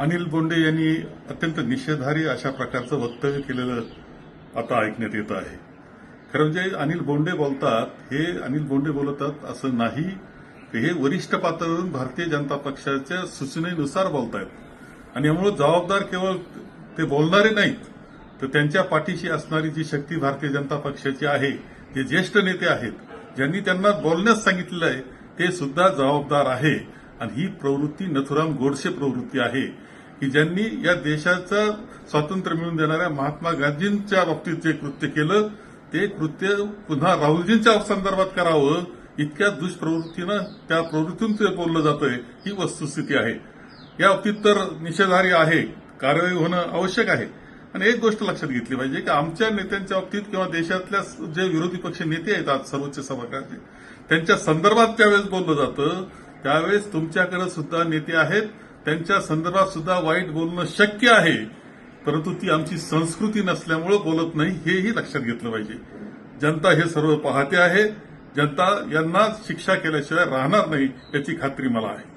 अनिल बोंडे यांनी अत्यंत निषेधारी अशा प्रकारचं वक्तव्य केलेलं आता ऐकण्यात येत आहे. खरं म्हणजे अनिल बोंडे बोलतात हे अनिल बोंडे बोलतात असं नाही. हे वरिष्ठ पातळीवरून भारतीय जनता पक्षाच्या सूचनेनुसार बोलतायत. आणि यामुळे जबाबदार केवळ ते बोलणारे नाहीत तर त्यांच्या पाठीशी असणारी जी शक्ती भारतीय जनता पक्षाची आहे जे ज्येष्ठ नेते आहेत ज्यांनी त्यांना बोलण्यास सांगितलेलं आहे ते सुद्धा जबाबदार आहे. आणि ही प्रवृत्ती नथुराम गोडसे प्रवृत्ती आहे की ज्यांनी या देशाचं स्वातंत्र्य मिळवून देणाऱ्या महात्मा गांधींच्या बाबतीत जे कृत्य केलं ते कृत्य पुन्हा राहुलजींच्या संदर्भात करावं इतक्या दुष्प्रवृत्तीनं त्या प्रवृत्तीतून ते बोललं जातंय ही वस्तुस्थिती आहे. या बाबतीत तर निषेधार्य आहे कारवाई होणं आवश्यक आहे. आणि एक गोष्ट लक्षात घेतली पाहिजे की आमच्या नेत्यांच्या बाबतीत किंवा देशातल्या जे विरोधी पक्ष नेते आहेत आज सर्वोच्च सभागृहाचे त्यांच्या संदर्भात त्यावेळेस बोललं जातं त्यावेळेस तुमच्याकडे सुद्धा नेते आहेत. त्यांच्या संदर्भात सुद्धा वाईट बोलणं शक्य आहे. परंतु ती आमची संस्कृती नसल्यामुळं बोलत नाही हेही लक्षात घेतलं पाहिजे. जनता हे सर्व पाहते आहे. जनता यांना शिक्षा केल्याशिवाय राहणार नाही याची खात्री मला आहे.